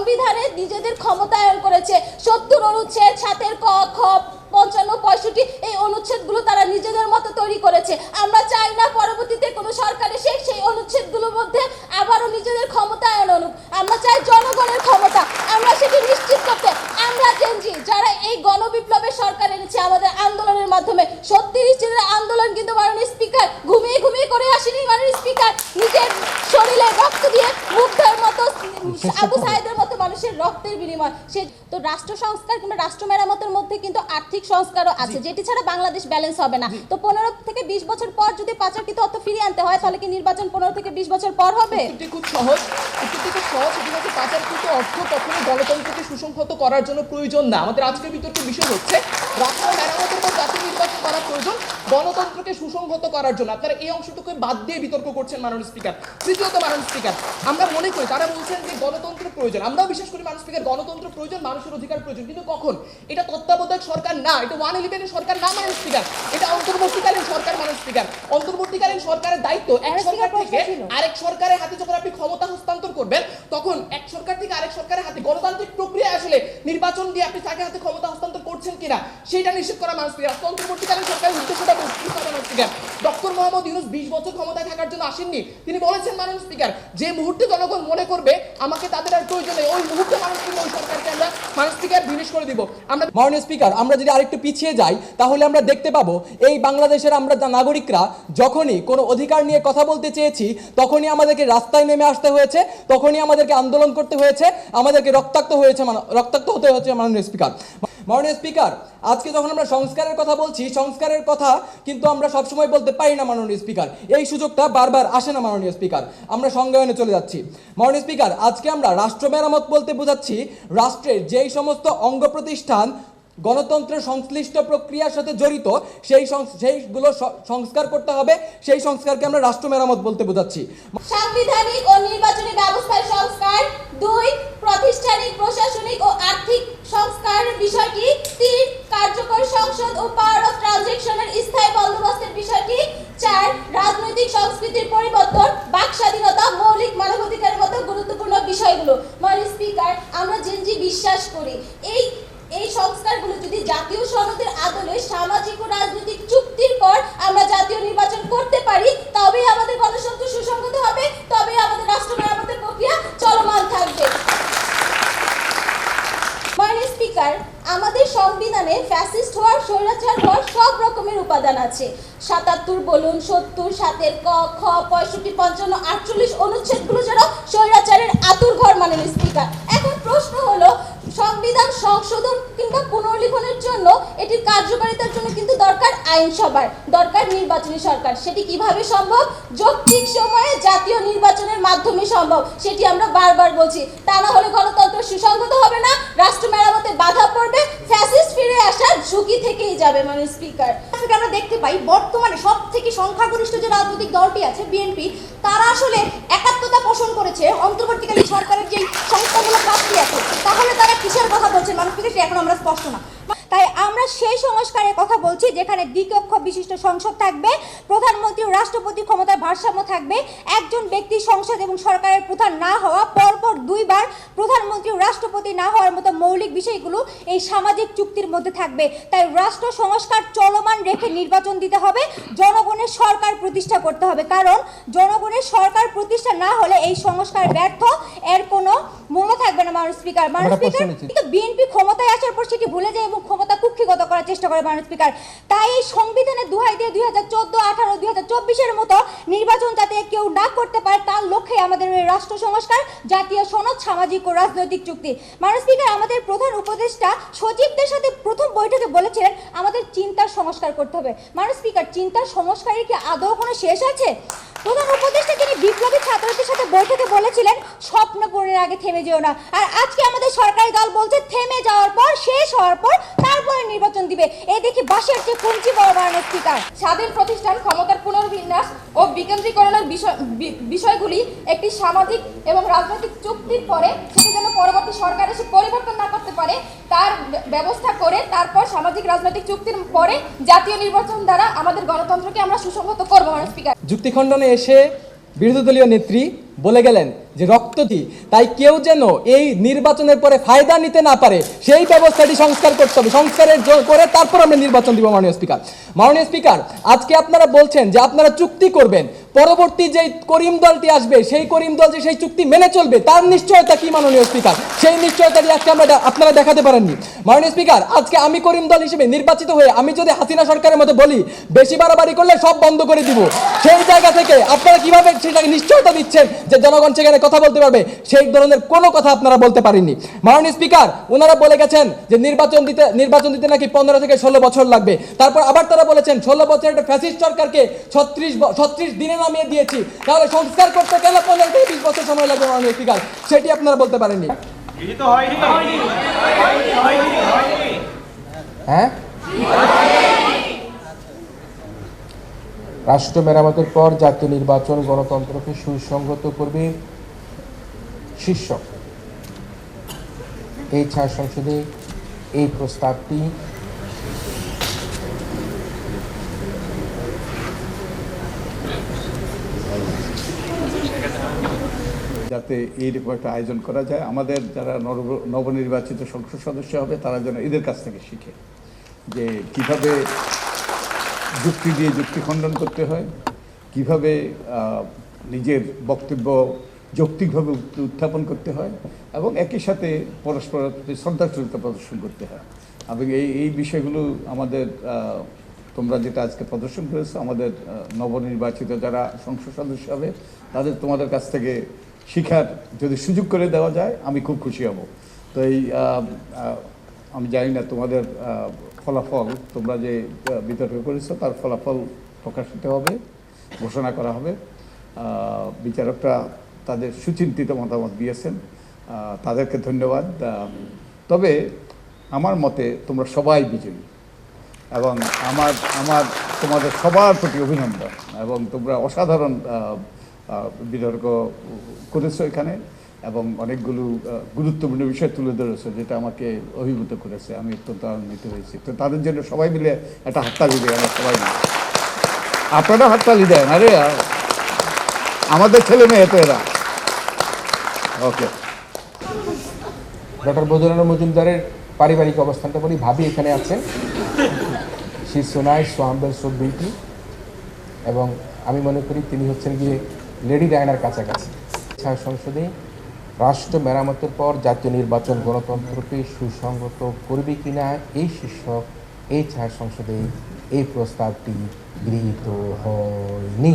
সংবিধানে নিজেদের ক্ষমতায়ন করেছে। সত্তর অনুচ্ছেদ সাতের ক খ পঞ্চান্ন পঁয়ষট্টি এই অনুচ্ছেদগুলো তারা নিজেদের মতো তৈরি করেছে। আমরা চাই না পরবর্তীতে কোনো সরকার এসে সেই অনুচ্ছেদগুলোর মধ্যে আবারও নিজেদের ক্ষমতায়ন অনুক আমরা চাই জনগণের ক্ষমতা। আমরা সেটি নিশ্চিত করতে আমরা জেনজি যারা এই গণবিপ্লবের সরকার এনেছে আমাদের আন্দোলনের মাধ্যমে সত্যিই ছেলেরা আন্দোলন কিন্তু মাননীয় স্পিকার ঘুমিয়ে ঘুমিয়ে করে আসেনি মাননীয় স্পিকার। নিজের শরীরে রক্ত দিয়ে মুগ্ধের মতো আবু সাহেদের মতো মানুষের রক্তের বিনিময়। সে তো রাষ্ট্র সংস্কার কিংবা রাষ্ট্র মেরামতের মধ্যে কিন্তু আর্থিক সংস্কারও আছে। যেটি ছাড়া বাংলাদেশ ব্যালেন্স হবে না। তো পনেরো থেকে বিশ বছর পর যদি পাচারকৃত অর্থ ফিরিয়ে আনতে হয় তাহলে কি নির্বাচন পনেরো থেকে বিশ বছর পর হবে? খুব সহজ। খুব সহজ। হচ্ছে পাচারকৃত অর্থ কখনো গণতন্ত্রকে সুসংহত করার জন্য প্রয়োজন না। আমাদের আজকের বিতর্কের বিষয় হচ্ছে রাষ্ট্র মেরামতের পর জাতীয় নির্বাচন করা প্রয়োজন গণতন্ত্রকে সুসংহত করার জন্য। আপনারা এই অংশটুকু বাদ দিয়ে বিতর্ক করছেন মাননীয় স্পিকার। তৃতীয়ত মাননীয় স্পিকার আমরা মনে করি তারা বলছেন যে গণতন্ত্র প্রয়োজন। আমরাও বিশ্বাস করি মাননীয় স্পিকার গণতন্ত্র প্রয়োজন মানুষের অধিকার প্রয়োজন। কিন্তু কখন? এটা তত্ত্বাবধায়ক সরকার না এটা ওয়ান ইলেভেনের সরকার না মাননীয় স্পিকার। এটা অন্তর্বর্তীকালীন সরকার মাননীয় স্পিকার। অন্তর্বর্তীকালীন সরকারের দায়িত্ব এক সরকার থেকে আরেক সরকারের হাতে যখন আপনি ক্ষমতা হস্তান্তর করবেন তখন এক সরকার থেকে আরেক সরকারের হাতে গণতান্ত্রিক প্রক্রিয়া আসলে নির্বাচন দিয়ে আপনি তাকে হাতে ক্ষমতা হস্তান্তর করছেন কিনা, সেটা নিশ্চিত করা মানুষ স্পিকার অন্তর্বর্তীকালীন সরকারের উদ্দেশ্যটা বস্তুত মানুষ স্পিকার ডক্টর মোহাম্মদ ইউনুস বিশ বছর ক্ষমতায় থাকার জন্য আসেননি। তিনি বলেছেন মানুষ স্পিকার, যে মুহূর্তে জনগণ মনে করবে, আমাকে তাদের আর প্রয়োজন নেই। ওই মুহূর্তে মানুষ স্পিকার, ওই সরকারকে আমরা মানুষ স্পিকার বিনিশ করে দিব। আমরা মাননীয় স্পিকার, আমরা যদি আরেকটু পিছিয়ে যাই, তাহলে আমরা দেখতে পাবো, এই বাংলাদেশের আমরা নাগরিকরা, যখনই কোনো অধিকার নিয়ে কথা বলতে চেয়েছি, তখনই আমাদেরকে রাস্তায় নেমে আসতে হয়েছে, তখনই আমাদেরকে আন্দোলন করতে হয়েছে, আমাদেরকে রক্তাক্ত হয়েছে রক্তাক্ত হতে হয়েছে মাননীয় স্পিকার। মাননীয় স্পিকার, আজকে যখন আমরা সংস্কারের কথা বলছি, সংস্কারের কথা কিন্তু আমরা সবসময় বলতে পারি না মাননীয় স্পিকার। এই সুযোগটা বারবার আসে না মাননীয় স্পিকার। আমরা সংজ্ঞায়নে চলে যাচ্ছি। মাননীয় স্পিকার, আজকে আমরা রাষ্ট্র মেরামত বলতে বোঝাচ্ছি, রাষ্ট্রের যেই সমস্ত অঙ্গ প্রতিষ্ঠান গণতন্ত্রের সংশ্লিষ্ট প্রক্রিয়ার সাথে জড়িত, সেই সেইগুলো সংস্কার করতে হবে, সেই সংস্কারকে আমরা রাষ্ট্র মেরামত বলতে বোঝাচ্ছি। সাংবিধানিক ও নির্বাচনী ব্যবস্থার সংস্কার, দুই, প্রাতিষ্ঠানিক, প্রশাসনিক ও আর্থিক সংস্কার বিষয়টি তিন কার্যকর সংসদ ও পাওয়ার অফ ট্রানজেকশনের স্থায়ী বন্দোবস্তের বিষয়টি চার রাজনৈতিক সংস্কৃতির পরিবর্তন বাক স্বাধীনতা মৌলিক মানবাধিকারের মতো গুরুত্বপূর্ণ বিষয়গুলো মানে স্পিকার আমরা জেনজি বিশ্বাস করি এই এই সংস্কারগুলো যদি জাতীয় সনদের আদলে সামাজিক ও রাজনৈতিক চুক্তির পর আমরা জাতীয় নির্বাচন করতে পারি, তবেই আমাদের গণতন্ত্র সুসংগত হবে, তবেই আমাদের রাষ্ট্র মেরামতের প্রক্রিয়া চলমান থাকবে। মাননীয় স্পিকার, আমাদের সংবিধানে ফ্যাসিস্ট হওয়ার স্বৈরাচার হওয়ার সব রকমের উপাদান আছে। সাতাত্তর বলুন, সত্তর, সাতের ক, খ, পঁয়ষট্টি, পঞ্চান্ন, আটচল্লিশ অনুচ্ছেদগুলো যেন স্বৈরাচারের আতুর ঘর মাননীয় স্পিকার। এখন প্রশ্ন হলো সংবিধান সংশোধন কিংবা পুনর্লিখনের জন্য এটির কার্যকারিতার জন্য কিন্তু দরকার আইনসভার, দরকার নির্বাচনী সরকার। সেটি কীভাবে সম্ভব? যৌক্তিক সময়ে জাতীয় নির্বাচনের মাধ্যমে সম্ভব। সেটি আমরা বারবার বলছি। তা না হলে গণতন্ত্র সুসংগত হবে না, রাষ্ট্র মেরামতে বাধা পড়বে, ফ্যাসিস্ট ফিরে আসার ঝুঁকি থেকেই যাবে মানে স্পিকার। আমরা দেখতে পাই, বর্তমানে সব থেকে সংখ্যাগরিষ্ঠ যে রাজনৈতিক দলটি আছে, বিএনপি, তারা আসলে একাত্মতা পোষণ করেছে। অন্তর্বর্তীকালীন সরকারের যে সংস্থাগুলো প্রাপ্তি আছে, তাহলে তারা কিসের কথা বলছে মানুষকে সেটা এখন আমরা স্পষ্ট না। তাই আমরা সেই সংস্কারের কথা বলছি, যেখানে দ্বিকক্ষ বিশিষ্ট সংসদ থাকবে, প্রধানমন্ত্রী ও রাষ্ট্রপতি ক্ষমতায় ভারসাম্য থাকবে, একজন ব্যক্তি সংসদ এবং সরকারের প্রধান না হওয়া, পরপর দুইবার প্রধানমন্ত্রী ও রাষ্ট্রপতি না হওয়ার মতো মৌলিক বিষয়গুলো এই সামাজিক চুক্তির মধ্যে থাকবে। তাই রাষ্ট্র সংস্কার চলমান রেখে নির্বাচন দিতে হবে, জনগণের সরকার প্রতিষ্ঠা করতে হবে। কারণ, জনগণের সরকার প্রতিষ্ঠা না হলে এই সংস্কার ব্যর্থ, এর কোনো মূল্য থাকবে না মানুষ স্পিকার। মানুষ স্পিকার কিন্তু বিএনপি ক্ষমতায় আসার পর সেটি ভুলে যায় এবং ক্ষমতা কুক্ষিগত করার চেষ্টা করে মানুষ স্পিকার? তাই এই সংবিধানে দুহাই দিয়ে দুই হাজার চোদ্দ আঠারো দুই হাজার চব্বিশের মতো নির্বাচন যাতে কেউ না করতে পারে তার লক্ষ্যে আমাদের এই রাষ্ট্র সংস্কার জাতীয় সনদ সামাজিক ও রাজনৈতিক চুক্তি। মানুষ স্পিকার আমাদের প্রধান উপদেষ্টা সচিবদের সাথে প্রথম বৈঠকে বলেছিলেন আমাদের চিন্তার সংস্কার করতে হবে। মানুষ স্পিকার চিন্তার সংস্কারের কি আদৌ কোনো শেষ আছে? প্রধান উপদেষ্টা তিনি বিপ্লবী ছাত্রদের সাথে বৈঠকে বলেছিলেন, স্বপ্ন পূরণের আগে থেমে যেও না। আর আজকে আমাদের সরকারি দল বলছে, থেমে যাওয়ার পর, শেষ হওয়ার পর তারপরে নির্বাচন দিবে। এই দেখি বাসের যে কঞ্চি বড় বাড়ানোর স্পিকার স্বাধীন প্রতিষ্ঠান ক্ষমতার পুনর্বিন্যাস ও বিকেন্দ্রীকরণের বিষয়গুলি একটি সামাজিক এবং রাজনৈতিক চুক্তির পরে সেটি যেন পরবর্তী সরকার এসে পরিবর্তন না করতে পারে, তার ব্যবস্থা করে তারপর সামাজিক রাজনৈতিক চুক্তির পরে জাতীয় নির্বাচন দ্বারা আমাদের গণতন্ত্রকে আমরা সুসংহত করব স্পিকার। যুক্তিখণ্ডনে এসে বিরোধী দলীয় নেত্রী বলে গেলেন যে রক্ত দিই তাই কেউ যেন এই নির্বাচনের পরে ফায়দা নিতে না পারে, সেই ব্যবস্থাটি সংস্কার করতে হবে। সংস্কারের করে তারপর আমরা নির্বাচন দিব, মাননীয় স্পিকার। মাননীয় স্পিকার, আজকে আপনারা বলছেন যে আপনারা চুক্তি করবেন। পরবর্তী যেই করিম দলটি আসবে, সেই করিম দল যে সেই চুক্তি মেনে চলবে, তার নিশ্চয়তা কি, মাননীয় স্পিকার? সেই নিশ্চয়তাটি আজকে আমরা আপনারা দেখাতে পারেননি। মাননীয় স্পিকার, আজকে আমি করিম দল হিসেবে নির্বাচিত হয়ে আমি যদি হাসিনা সরকারের মতো বলি, বেশি বাড়াবাড়ি করলে সব বন্ধ করে দিব। সেই জায়গা থেকে আপনারা কীভাবে সেটাকে নিশ্চয়তা দিচ্ছেন যে জনগণ সেখানে কথা বলতে পারবে সেই ধরনের কোনো কথা আপনারা বলতে পারেননি। মাননীয় স্পিকার ওনারা বলে গেছেন যে নির্বাচন দিতে নির্বাচন দিতে নাকি পনেরো থেকে ষোলো বছর লাগবে। তারপর আবার তারা বলেছেন ষোলো বছর একটা ফ্যাসিস্ট সরকারকে ছত্রিশ ছত্রিশ দিনে নামিয়ে দিয়েছি। তাহলে সংস্কার করতে কেন পনেরো থেকে বিশ বছর সময় লাগবে মাননীয় স্পিকার। সেটি আপনারা বলতে পারেননি। হ্যাঁ? রাষ্ট্র মেরামতের পর জাতীয় নির্বাচন গণতন্ত্রকে সুসংগত করবে। শীর্ষক। এই ছাড় সংসদে এই প্রস্তাবটি যাতে এইরকম একটা আয়োজন করা যায়। আমাদের যারা নব- নবনির্বাচিত সংসদ সদস্য হবে, তারা যেন এদের কাছ থেকে শিখে যে কীভাবে যুক্তি দিয়ে যুক্তি খণ্ডন করতে হয়, কীভাবে নিজের বক্তব্য যৌক্তিকভাবে উত্থাপন করতে হয় এবং একই সাথে পরস্পরের প্রতি শ্রদ্ধাশীলতা প্রদর্শন করতে হয়। এবং এই এই বিষয়গুলো আমাদের তোমরা যেটা আজকে প্রদর্শন করেছ, আমাদের নবনির্বাচিত যারা সংসদ সদস্য হবে, তাদের তোমাদের কাছ থেকে শিখার যদি সুযোগ করে দেওয়া যায়, আমি খুব খুশি হব। তো এই আমি জানি না তোমাদের ফলাফল, তোমরা যে বিতর্ক করেছ, তার ফলাফল প্রকাশিত হবে, ঘোষণা করা হবে। বিচারকরা তাদের সুচিন্তিত মতামত দিয়েছেন। তাদেরকে ধন্যবাদ। তবে আমার মতে তোমরা সবাই বিজয়ী এবং আমার আমার, তোমাদের সবার প্রতি অভিনন্দন এবং তোমরা অসাধারণ বিতর্ক করেছ এখানে এবং অনেকগুলো গুরুত্বপূর্ণ বিষয় তুলে ধরেছো যেটা আমাকে অভিভূত করেছে। আমি অত্যন্ত আনন্দিত হয়েছি। তো তাদের জন্য সবাই মিলে একটা হাততালি দেয় আমরা সবাই মিলে। আপনারা হাততালি দেন। আরে আমাদের ছেলে মেয়ে তো এরা। ওকে ডক্টর বদুরানুর মজুমদারের পারিবারিক অবস্থানটা বলি, ভাবি এখানে আছেন শি সোনাই সোয়াম্বেল সো বিউটি এবং আমি মনে করি তিনি হচ্ছেন গিয়ে লেডি ডায়নার কাছাকাছি। সংসদে রাষ্ট্র মেরামতের পর জাতীয় নির্বাচন, গণতন্ত্রকে সুসংগত করবে কিনা, এই শীর্ষক এই ছায়া সংসদে এই প্রস্তাবটি গৃহীত হয়নি।